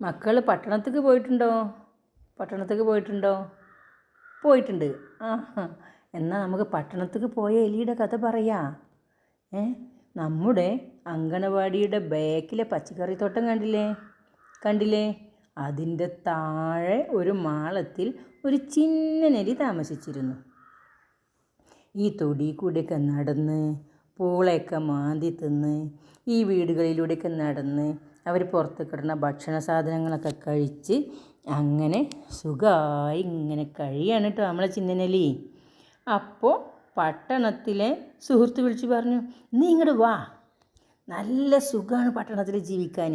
മക്കൾ പട്ടണത്തേക്ക് പോയിട്ടുണ്ടോ? പട്ടണത്തേക്ക് പോയിട്ടുണ്ടോ? പോയിട്ടുണ്ട്. ആ എന്നാൽ നമുക്ക് പട്ടണത്തേക്ക് പോയ എലിയുടെ കഥ പറയാം. ഏ? നമ്മുടെ അങ്കണവാടിയുടെ ബാക്കിലെ പച്ചക്കറിത്തോട്ടം കണ്ടില്ലേ? കണ്ടില്ലേ? അതിന്റെ താഴെ ഒരു മാളത്തിൽ ഒരു ചിന്നനെലി താമസിച്ചിരുന്നു. ഈ തൊടി കൂടെയൊക്കെ നടന്ന് പൂളയൊക്കെ മാന്തി തിന്ന് ഈ വീടുകളിലൂടെയൊക്കെ നടന്ന് അവർ പുറത്ത് കിടന്ന ഭക്ഷണ സാധനങ്ങളൊക്കെ കഴിച്ച് അങ്ങനെ സുഖമായി ഇങ്ങനെ കഴിയാണ് കേട്ടോ നമ്മളെ ചിന്നനലി. അപ്പോൾ പട്ടണത്തിലെ സുഹൃത്ത് വിളിച്ച് പറഞ്ഞു നീ ഇങ്ങോട്ട് വാ. നല്ല സുഖമാണ് പട്ടണത്തിൽ ജീവിക്കാൻ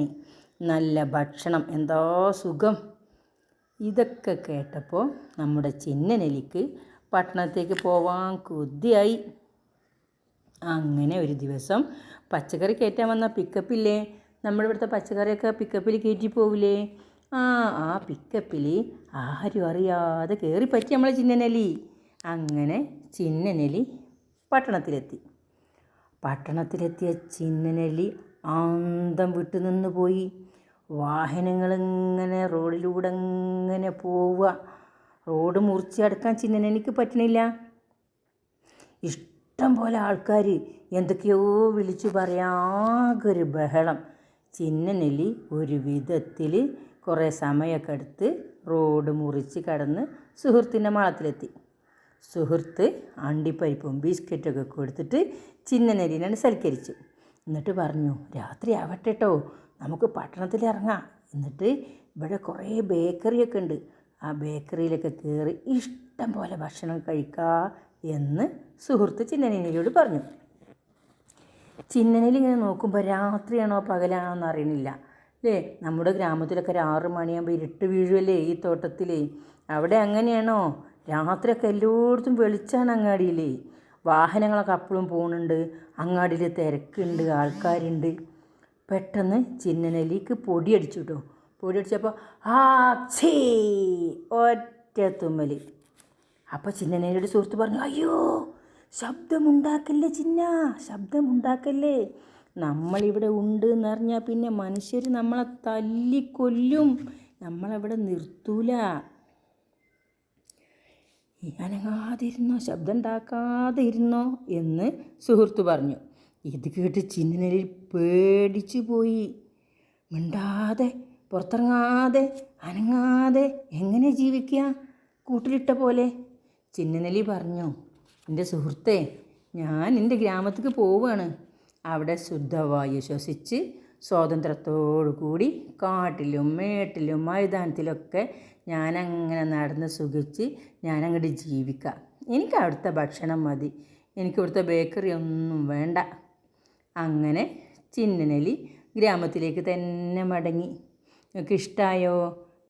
നല്ല ഭക്ഷണം എന്തോ സുഖം. ഇതൊക്കെ കേട്ടപ്പോൾ നമ്മുടെ ചിന്നനലിക്ക് പട്ടണത്തേക്ക് പോവാൻ കൊതിയായി. അങ്ങനെ ഒരു ദിവസം പച്ചക്കറി കയറ്റാൻ വന്ന പിക്കപ്പില്ലേ നമ്മുടെ ഇവിടുത്തെ പച്ചക്കറിയൊക്കെ പിക്കപ്പിൽ കയറ്റി പോവില്ലേ? ആ ആ പിക്കപ്പിൽ ആരും അറിയാതെ കയറി പറ്റി നമ്മളെ ചിന്നനലി. അങ്ങനെ ചിന്നനലി പട്ടണത്തിലെത്തി. പട്ടണത്തിലെത്തിയ ചിന്നനലി ആന്തം വിട്ടു നിന്ന് പോയി. വാഹനങ്ങളിങ്ങനെ റോഡിലൂടെ ഇങ്ങനെ പോവുക. റോഡ് മുറിച്ചടക്കാൻ ചിന്നനെനിക്ക് പറ്റണില്ല. ഇഷ്ടം പോലെ ആൾക്കാർ എന്തൊക്കെയോ വിളിച്ചു പറയാകൊരു ബഹളം. ചിന്നനെല്ലി ഒരു വിധത്തിൽ കുറേ സമയമൊക്കെ എടുത്ത് റോഡ് മുറിച്ച് കടന്ന് സുഹൃത്തിന്റെ മാളത്തിലെത്തി. സുഹൃത്ത് അണ്ടിപ്പരിപ്പും ബിസ്ക്കറ്റൊക്കെ കൊടുത്തിട്ട് ചിന്നനെല്ലിനെ സൽക്കരിച്ചു. എന്നിട്ട് പറഞ്ഞു രാത്രി ആവട്ടെ കേട്ടോ നമുക്ക് പട്ടണത്തിൽ ഇറങ്ങാം. എന്നിട്ട് ഇവിടെ കുറേ ബേക്കറിയൊക്കെ ഉണ്ട്. ആ ബേക്കറിയിലൊക്കെ കയറി ഇഷ്ടം പോലെ ഭക്ഷണം കഴിക്കുക എന്ന് സുഹൃത്ത് ചിന്നനെല്ലിയോട് പറഞ്ഞു. ചിന്നനെല്ലി ഇങ്ങനെ നോക്കുമ്പോൾ രാത്രിയാണോ പകലാണോ എന്ന് അറിയുന്നില്ല. അല്ലേ നമ്മുടെ ഗ്രാമത്തിലൊക്കെ ഒരു ആറ് മണിയാകുമ്പോൾ ഇരുട്ട് വീഴുമല്ലേ ഈ തോട്ടത്തിലേ? അവിടെ അങ്ങനെയാണോ? രാത്രിയൊക്കെ എല്ലായിടത്തും വെളിച്ചാണ് അങ്ങാടിയിലേ. വാഹനങ്ങളൊക്കെ അപ്പോഴും പോകുന്നുണ്ട് അങ്ങാടിയിൽ തിരക്കുണ്ട് ആൾക്കാരുണ്ട്. പെട്ടെന്ന് ചിന്നനെല്ലിക്ക് പൊടിയടിച്ചു കേട്ടോ പൊടിയടിച്ചപ്പോൾ ആ ഛീ ഒറ്റ തുമ്മൽ അപ്പോൾ ചിന്നനലിയുടെ സുഹൃത്ത് പറഞ്ഞു അയ്യോ ശബ്ദമുണ്ടാക്കല്ലേ ചിന്ന? ശബ്ദമുണ്ടാക്കല്ലേ? നമ്മളിവിടെ ഉണ്ട് എന്നറിഞ്ഞാൽ പിന്നെ മനുഷ്യർ നമ്മളെ തല്ലിക്കൊല്ലും. നമ്മളവിടെ നിർത്തൂല. അനങ്ങാതെ ഇരുന്നോ ശബ്ദം ഉണ്ടാക്കാതെ ഇരുന്നോ എന്ന് സുഹൃത്ത് പറഞ്ഞു. ഇത് കേട്ട് ചിന്നനെലി പേടിച്ചു പോയി മിണ്ടാതെ പുറത്തിറങ്ങാതെ അനങ്ങാതെ എങ്ങനെ ജീവിക്കുക കൂട്ടിലിട്ട പോലെ. ചിന്നനലി പറഞ്ഞു എന്റെ സുഹൃത്തെ ഞാൻ എന്റെ ഗ്രാമത്തേക്ക് പോവുകയാണ് അവിടെ ശുദ്ധവായു ശ്വസിച്ച് സ്വാതന്ത്ര്യത്തോടു കൂടി കാട്ടിലും മേട്ടിലും മൈതാനത്തിലൊക്കെ ഞാനങ്ങനെ നടന്ന് സുഖിച്ച് ഞാനങ്ങോട്ട് ജീവിക്കാം. എനിക്ക് അവിടുത്തെ ഭക്ഷണം മതി. എനിക്ക് ഇവിടുത്തെ ബേക്കറി ഒന്നും വേണ്ട. അങ്ങനെ ചിന്നനലി ഗ്രാമത്തിലേക്ക് തന്നെ മടങ്ങി. നിങ്ങൾക്ക് ഇഷ്ടമായോ